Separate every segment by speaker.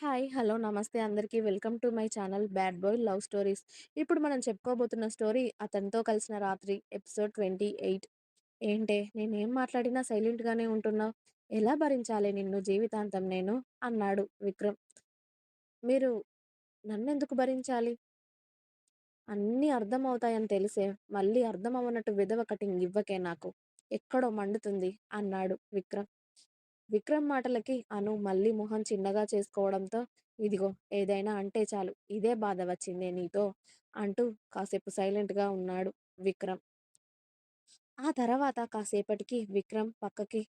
Speaker 1: Hi! Hello! నమస్తే అందరికీ. Welcome to my channel 'bad boy love stories'. ఇప్పుడు మనం చెప్పుకోబోతున్న స్టోరీ 'అతనితో కలిసిన రాత్రి' ఎపిసోడ్ 28. ఏంటే నేనేం మాట్లాడినా సైలెంట్‌గానే ఉంటున్నావు. ఎలా భరించాలి నిన్ను జీవితాంతం నేను? అన్నాడు విక్రమ్. మీరు నన్నెందుకు భరించాలి? అన్నీ అర్థమవుతాయని తెలిసే మళ్ళీ అర్థమవ్వనట్టు విధవ కటింగ్ ఇవ్వకే నాకు. ఎక్కడో మండుతుంది అన్నాడు విక్రమ్. విక్రమ్ మాటలకి అను మళ్ళీ మొహం చిన్నగా చేసుకోవడంతో ఇదిగో ఏదైనా అంటే చాలు ఇదే బాధ వచ్చిందే నీతో అంటూ కాసేపు సైలెంట్‌గా ఉన్నాడు విక్రమ్. ఆ తర్వాత కాసేపటికి విక్రమ్ పక్కకి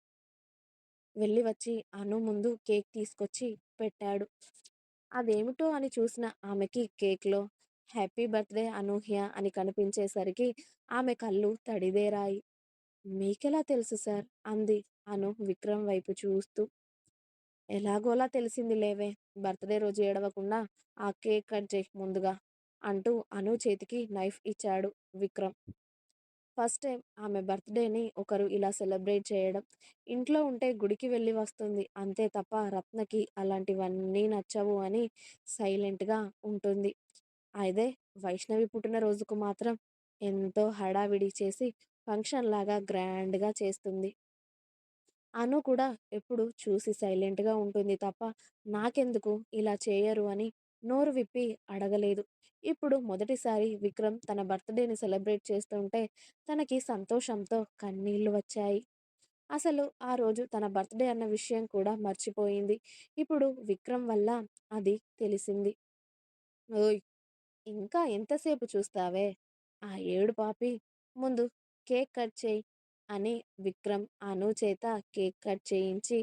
Speaker 1: వెళ్ళి వచ్చి అను ముందు కేక్ తీసుకొచ్చి పెట్టాడు. అదేమిటో అని చూసిన ఆమెకి కేక్‌లో 'హ్యాపీ బర్త్‌డే అనూహ్య' అని కనిపించేసరికి ఆమె కళ్ళు తడిదేరాయి. మీకెలా తెలుసు సార్? అంది అను విక్రమ్ వైపు చూస్తూ. ఎలాగోలా తెలిసింది లేవే బర్త్‌డే రోజు ఏడవకుండా ఆ కేక్ కట్ చేయి ముందుగా అంటూ అను చేతికి నైఫ్ ఇచ్చాడు విక్రమ్. ఫస్ట్ టైం ఆమె బర్త్‌డేని ఒకరు ఇలా సెలబ్రేట్ చేయడం. ఇంట్లో ఉంటే గుడికి వెళ్ళి వస్తుంది అంతే తప్ప రత్నకి అలాంటివన్నీ నచ్చవు అని సైలెంట్‌గా ఉంటుంది. అదే వైష్ణవి పుట్టినరోజుకు మాత్రం ఎంతో హడావిడి చేసి ఫంక్షన్ లాగా గ్రాండ్‌గా చేస్తుంది. అను కూడా ఎప్పుడు చూసి సైలెంట్‌గా ఉంటుంది తప్ప నాకెందుకు ఇలా చేయరు అని నోరు విప్పి అడగలేదు. ఇప్పుడు మొదటిసారి విక్రమ్ తన బర్త్‌డేని సెలబ్రేట్ చేస్తుంటే తనకి సంతోషంతో కన్నీళ్ళు వచ్చాయి. అసలు ఆ రోజు తన బర్త్‌డే అన్న విషయం కూడా మర్చిపోయింది. ఇప్పుడు విక్రమ్ వల్ల అది తెలిసింది. ఓయ్! ఇంకా ఎంతసేపు చూస్తావే? ఆ ఏడు పాపి ముందు కేక్ కట్ చేయి అని విక్రమ్ అను చేత కేక్ కట్ చేయించి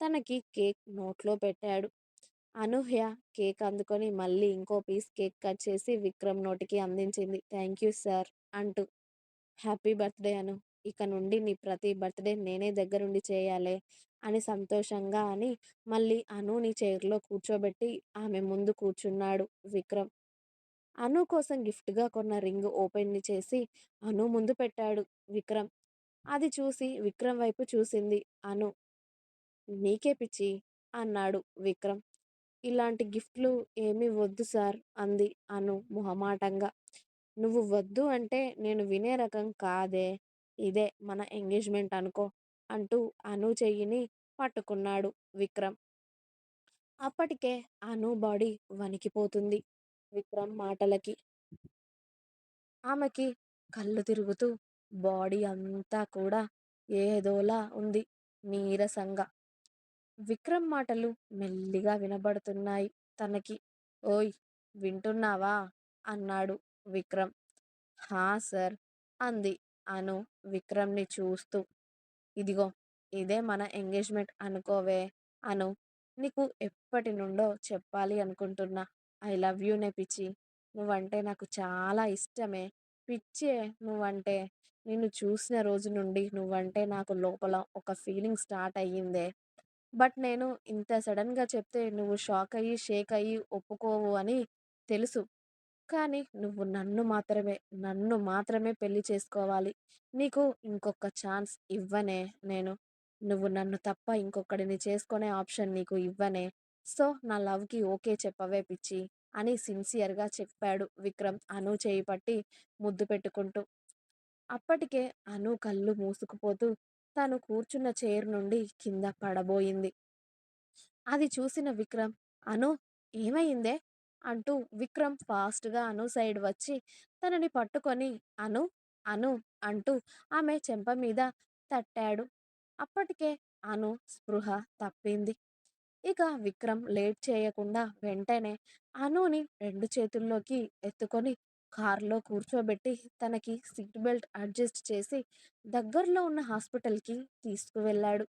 Speaker 1: తనకి కేక్ నోట్లో పెట్టాడు. అనూహ్య కేక్ అందుకొని మళ్ళీ ఇంకో పీస్ కేక్ కట్ చేసి విక్రమ్ నోటికి అందించింది. థ్యాంక్ యూ సార్ అంటూ. Happy birthday Anu. ఇక నుండి నీ ప్రతి బర్త్‌డే నేనే దగ్గరుండి చేయాలి అని సంతోషంగా అని మళ్ళీ అనుని చైర్‌లో కూర్చోబెట్టి ఆమె ముందు కూర్చున్నాడు విక్రమ్. అను కోసం గిఫ్ట్‌గా కొన్న రింగ్ ఓపెన్ చేసి అను ముందు పెట్టాడు విక్రమ్. అది చూసి విక్రమ్ వైపు చూసింది అను. నీకే పిచ్చి అన్నాడు విక్రమ్. ఇలాంటి గిఫ్ట్‌లు ఏమీ వద్దు సార్ అంది అను మొహమాటంగా. నువ్వు వద్దు అంటే నేను వినే రకం కాదే ఇదే మన ఎంగేజ్‌మెంట్ అనుకో అంటూ అను చెయ్యిని పట్టుకున్నాడు విక్రమ్. అప్పటికే అను బాడీ వణికిపోతుంది విక్రమ్ మాటలకి. ఆమెకి కళ్ళు తిరుగుతూ బాడీ అంతా కూడా ఏదోలా ఉంది నీరసంగా. విక్రమ్ మాటలు మెల్లిగా వినబడుతున్నాయి తనకి. ఓయ్! వింటున్నావా? అన్నాడు విక్రమ్. హా సార్ అంది అను విక్రమ్‌ని చూస్తూ. ఇదిగో ఇదే మన ఎంగేజ్‌మెంట్ అనుకోవే అను. నీకు ఎప్పటి నుండో చెప్పాలి అనుకుంటున్నా. ఐ లవ్ యూనే పిచ్చి. నువ్వంటే నాకు చాలా ఇష్టమే. పిచ్చే నువ్వంటే. నిన్ను చూసిన రోజు నుండి నువ్వంటే నాకు లోపల ఒక ఫీలింగ్ స్టార్ట్ అయ్యిందే. బట్ నేను ఇంత సడన్‌గా చెప్తే నువ్వు షాక్ అయ్యి షేక్ అయ్యి ఒప్పుకోవు అని తెలుసు. కానీ నువ్వు నన్ను మాత్రమే, నన్ను మాత్రమే పెళ్ళి చేసుకోవాలి. నీకు ఇంకొక ఛాన్స్ ఇవ్వనే నేను. నువ్వు నన్ను తప్ప ఇంకొకడిని చేసుకునే ఆప్షన్ నీకు ఇవ్వనే. సో నా లవ్‌కి ఓకే చెప్పవే పిచ్చి అని సిన్సియర్‌గా చెప్పాడు విక్రమ్ అను చేయి పట్టి ముద్దు పెట్టుకుంటూ. అప్పటికే అను కళ్ళు మూసుకుపోతూ తను కూర్చున్న చైర్ నుండి కింద పడబోయింది. అది చూసిన విక్రమ్ అను ఏమయిందే? అంటూ విక్రమ్ ఫాస్ట్‌గా అను సైడ్ వచ్చి తనని పట్టుకొని అను అను అంటూ ఆమె చెంప మీద తట్టాడు. అప్పటికే అను స్పృహ తప్పింది. ఇక విక్రమ్ లేట్ చేయకుండా వెంటనే అనుని రెండు చేతుల్లోకి ఎత్తుకొని కారులో కూర్చోబెట్టి తనకి సీట్ బెల్ట్ అడ్జస్ట్ చేసి దగ్గరలో ఉన్న హాస్పిటల్‌కి తీసుకువెళ్ళాడు.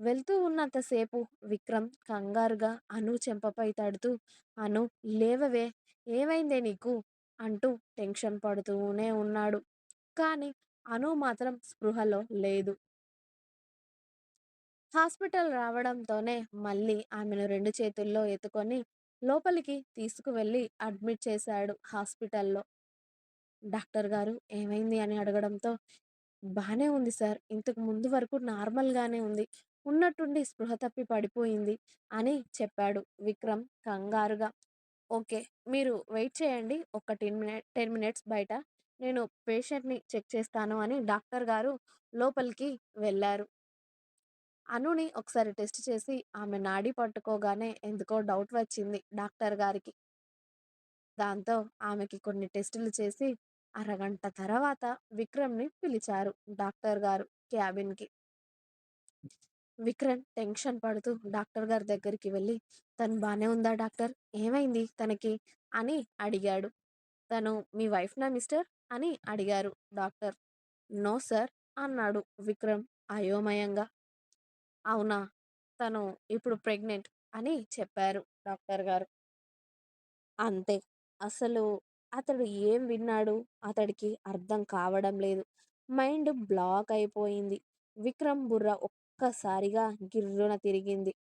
Speaker 1: వెళ్తూ ఉన్నంతసేపు విక్రమ్ కంగారుగా అను చెంపపై తడుతూ అను లేవవే ఏమైందే నీకు? అంటూ టెన్షన్ పడుతూనే ఉన్నాడు. కానీ అను మాత్రం స్పృహలో లేదు. హాస్పిటల్ రావడంతోనే మళ్ళీ ఆమెను రెండు చేతుల్లో ఎత్తుకొని లోపలికి తీసుకువెళ్ళి అడ్మిట్ చేశాడు హాస్పిటల్‌లో. డాక్టర్ గారు ఏమైంది అని అడగడంతో బాగానే ఉంది సార్. ఇంతకు ముందు వరకు నార్మల్‌గానే ఉంది. ఉన్నట్టుండి స్పృహ తప్పి పడిపోయింది అని చెప్పాడు విక్రమ్ కంగారుగా. ఓకే. మీరు వెయిట్ చేయండి. ఒక 10 మినిట్ 10 మినిట్స్ బయట. నేను పేషెంట్‌ని చెక్ చేస్తాను అని డాక్టర్ గారు లోపలికి వెళ్ళారు అనుని ఒకసారి టెస్ట్ చేసి ఆమె నాడి పట్టుకోగానే ఎందుకో డౌట్ వచ్చింది డాక్టర్ గారికి. దాంతో ఆమెకి కొన్ని టెస్టులు చేసి అరగంట తర్వాత విక్రమ్‌ని పిలిచారు డాక్టర్ గారు క్యాబిన్‌కి. విక్రమ్ టెన్షన్ పడుతూ డాక్టర్ గారి దగ్గరికి వెళ్ళి "తను బాగానే ఉందా డాక్టర్? ఏమైంది తనకి?" అని అడిగాడు. "తను మీ వైఫ్‌నా మిస్టర్?" అని అడిగారు డాక్టర్. "నో సార్" అన్నాడు విక్రమ్ అయోమయంగా. "అవునా? తను ఇప్పుడు ప్రెగ్నెంట్" అని చెప్పారు డాక్టర్ గారు. అంతే. అసలు అతడు ఏం విన్నాడు? అతడికి అర్థం కావడం లేదు. మైండ్ బ్లాక్ అయిపోయింది. విక్రమ్ బుర్ర ఒక్కసారిగా గిర్రున తిరిగింది.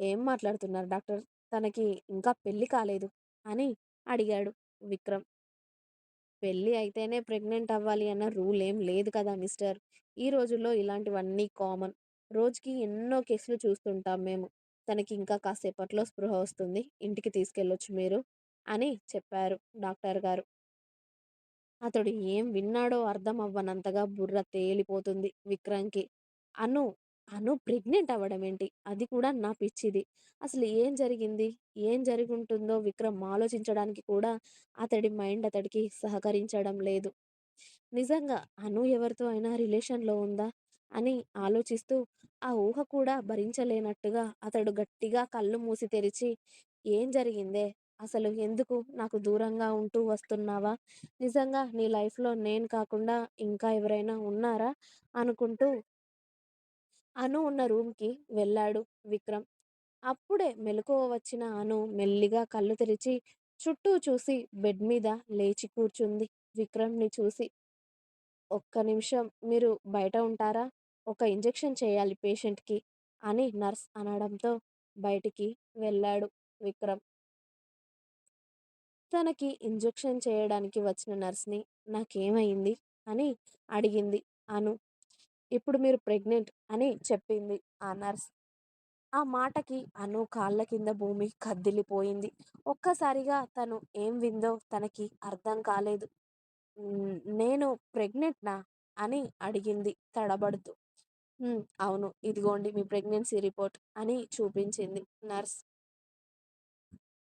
Speaker 1: "ఏం మాట్లాడుతున్నారు డాక్టర్? తనకి ఇంకా పెళ్ళి కాలేదు" అని అడిగాడు విక్రమ్. పెళ్ళి అయితేనే ప్రెగ్నెంట్ అవ్వాలి అన్న రూల్ ఏం లేదు కదా మిస్టర్. ఈ రోజుల్లో ఇలాంటివన్నీ కామన్. రోజుకి ఎన్నో కేసులు చూస్తుంటాం మేము. తనకి ఇంకా కాసేపట్లో స్పృహ వస్తుంది. ఇంటికి తీసుకెళ్ళొచ్చు మీరు అని చెప్పారు డాక్టర్ గారు. అతడు ఏం విన్నాడో అర్థం అవ్వనంతగా బుర్ర తేలిపోతుంది విక్రమ్‌కి. అను, అను ప్రెగ్నెంట్ అవ్వడం ఏంటి అది కూడా నా పిచ్చిది. అసలు ఏం జరిగింది? ఏం జరుగుంటుందో విక్రమ్ ఆలోచించడానికి కూడా అతడి మైండ్ అతడికి సహకరించడం లేదు. నిజంగా అను ఎవరితో అయినా రిలేషన్‌లో ఉందా? అని ఆలోచిస్తూ ఆ ఊహ కూడా భరించలేనట్టుగా అతడు గట్టిగా కళ్ళు మూసి తెరిచి, "ఏం జరిగిందే? అసలు ఎందుకు నాకు దూరంగా ఉంటూ వస్తున్నావా? నిజంగా నీ లైఫ్‌లో నేను కాకుండా ఇంకా ఎవరైనా ఉన్నారా?" అనుకుంటూ అను ఉన్న రూమ్‌కి వెళ్ళాడు విక్రమ్. అప్పుడే మెలకువ వచ్చిన అను మెల్లిగా కళ్ళు తెరిచి చుట్టూ చూసి బెడ్ మీద లేచి కూర్చుంది విక్రమ్‌ని చూసి. "ఒక్క నిమిషం మీరు బయట ఉంటారా? ఒక ఇంజెక్షన్ చేయాలి పేషెంట్‌కి" అని నర్స్ అనడంతో బయటికి వెళ్ళాడు విక్రమ్. తనకి ఇంజెక్షన్ చేయడానికి వచ్చిన నర్స్‌ని "నాకేమైంది?" అని అడిగింది అను. "ఇప్పుడు మీరు ప్రెగ్నెంట్" అని చెప్పింది ఆ నర్స్. ఆ మాటకి అను కాళ్ళ కింద భూమి కదిలిపోయింది. ఒక్కసారిగా తను ఏం విందో తనకి అర్థం కాలేదు. నేను ప్రెగ్నెంట్‌నా?" అని అడిగింది తడబడుతూ. అవును. ఇదిగోండి మీ ప్రెగ్నెన్సీ రిపోర్ట్" అని చూపించింది నర్స్.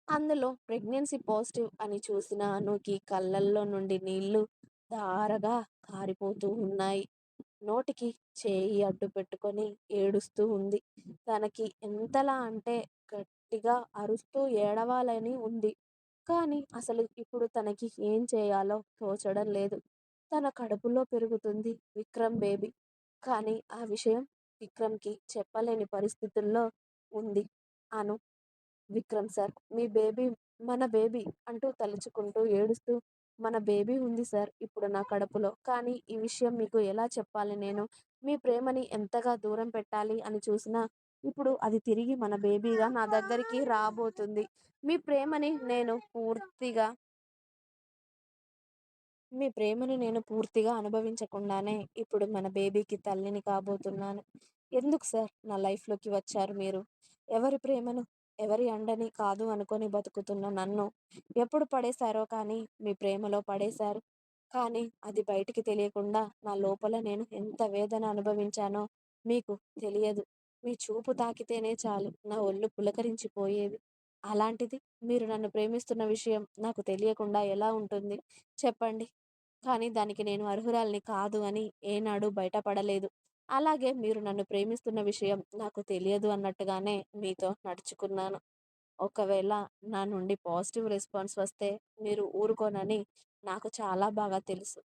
Speaker 1: అందులో ప్రెగ్నెన్సీ పాజిటివ్ అని చూసిన అనుకి కళ్ళల్లో నుండి నీళ్ళు ధారగా కారిపోతూ ఉన్నాయి. నోటికి చేయి అడ్డు పెట్టుకొని ఏడుస్తూ ఉంది. తనకి ఎంతలా అంటే గట్టిగా అరుస్తూ ఏడవాలని ఉంది. కానీ అసలు ఇప్పుడు తనకి ఏం చేయాలో తోచడం లేదు. తన కడుపులో పెరుగుతుంది విక్రమ్ బేబీ. కానీ ఆ విషయం విక్రమ్‌కి చెప్పలేని పరిస్థితుల్లో ఉంది అను. "విక్రమ్ సార్ మీ బేబీ మన బేబీ" అంటూ తలుచుకుంటూ ఏడుస్తూ "మన బేబీ ఉంది సార్ ఇప్పుడు నా కడుపులో. కానీ ఈ విషయం మీకు ఎలా చెప్పాలి నేను? మీ ప్రేమని ఎంతగా దూరం పెట్టాలి అని చూసినా ఇప్పుడు అది తిరిగి మన బేబీగా నా దగ్గరికి రాబోతుంది. మీ ప్రేమని నేను పూర్తిగా మీ ప్రేమని నేను పూర్తిగా అనుభవించకుండానే ఇప్పుడు మన బేబీకి తల్లిని కాబోతున్నాను. ఎందుకు సార్ నా లైఫ్‌లోకి వచ్చారు మీరు? ఎవరి ప్రేమను, ఎవరి అండని కాదు అనుకొని బతుకుతున్న నన్ను ఎప్పుడు పడేశారో కానీ మీ ప్రేమలో పడేశారు. కానీ అది బయటికి తెలియకుండా నా లోపల నేను ఎంత వేదన అనుభవించానో మీకు తెలియదు. మీ చూపు తాకితేనే చాలు నా ఒళ్ళు పులకరించిపోయేది. అలాంటిది మీరు నన్ను ప్రేమిస్తున్న విషయం నాకు తెలియకుండా ఎలా ఉంటుంది? చెప్పండి. కానీ దానికి నేను అర్హురాల్ని కాదు అని ఏనాడు బయటపడలేదు. అలాగే మీరు నన్ను ప్రేమిస్తున్న విషయం నాకు తెలియదు అన్నట్టుగానే మీతో నడుచుకున్నాను. ఒకవేళ నా నుండి పాజిటివ్ రెస్పాన్స్ వస్తే మీరు ఊరుకోనని నాకు చాలా బాగా తెలుసు.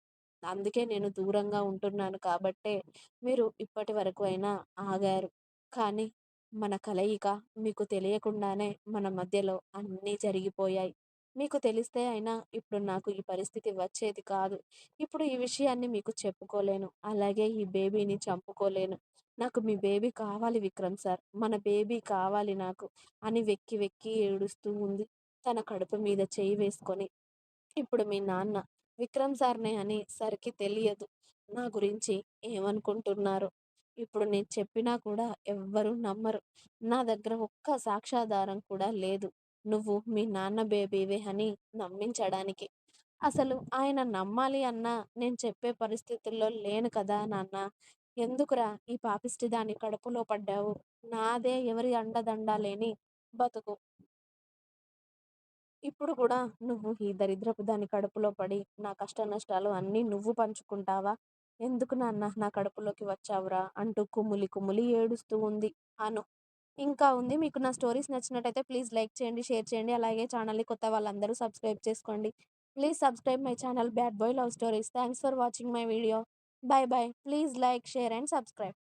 Speaker 1: అందుకే నేను దూరంగా ఉంటున్నాను కాబట్టే మీరు ఇప్పటి వరకు అయినా ఆగారు. కానీ మన కలయిక మీకు తెలియకుండానే మన మధ్యలో అన్నీ జరిగిపోయాయి. మీకు తెలిస్తే అయినా ఇప్పుడు నాకు ఈ పరిస్థితి వచ్చేది కాదు. ఇప్పుడు ఈ విషయాన్ని మీకు చెప్పుకోలేను. అలాగే ఈ బేబీని చంపుకోలేను. నాకు మీ బేబీ కావాలి విక్రమ్ సార్. మన బేబీ కావాలి నాకు అని వెక్కి వెక్కి ఏడుస్తూ ఉంది. తన కడుపు మీద చేయి వేసుకొని. ఇప్పుడు మీ నాన్న విక్రమ్ సార్‌నే అని సరికి తెలియదు. నా గురించి ఏమనుకుంటున్నారు ఇప్పుడు నేను చెప్పినా కూడా ఎవ్వరు నమ్మరు. నా దగ్గర ఒక్క సాక్ష్యాధారం కూడా లేదు. నువ్వు మీ నాన్న బేబీవే అని నమ్మించడానికి. అసలు ఆయన నమ్మాలి అన్నా నేను చెప్పే పరిస్థితుల్లో లేను కదా నాన్న. ఎందుకురా ఈ పాపిష్టి దాని కడుపులో పడ్డావు? నాదే ఎవరి అండదండ లేని బతుకు. ఇప్పుడు కూడా నువ్వు ఈ దరిద్రపు దాని కడుపులో పడి నా కష్ట నష్టాలు అన్నీ నువ్వు పంచుకుంటావా? ఎందుకు నాన్న నా కడుపులోకి వచ్చావురా? అంటూ కుమ్ములి కుమ్ములి ఏడుస్తూ ఉంది అను. ఇంకా ఉంది. మీకు నా స్టోరీస్ నచ్చినట్టయితే ప్లీజ్ లైక్ చేయండి, షేర్ చేయండి. అలాగే ఛానల్‌ని కొత్త వాళ్ళందరూ సబ్స్క్రైబ్ చేసుకోండి. Please subscribe my channel bad boy love stories. Thanks for watching my video. Bye bye please like, share and subscribe.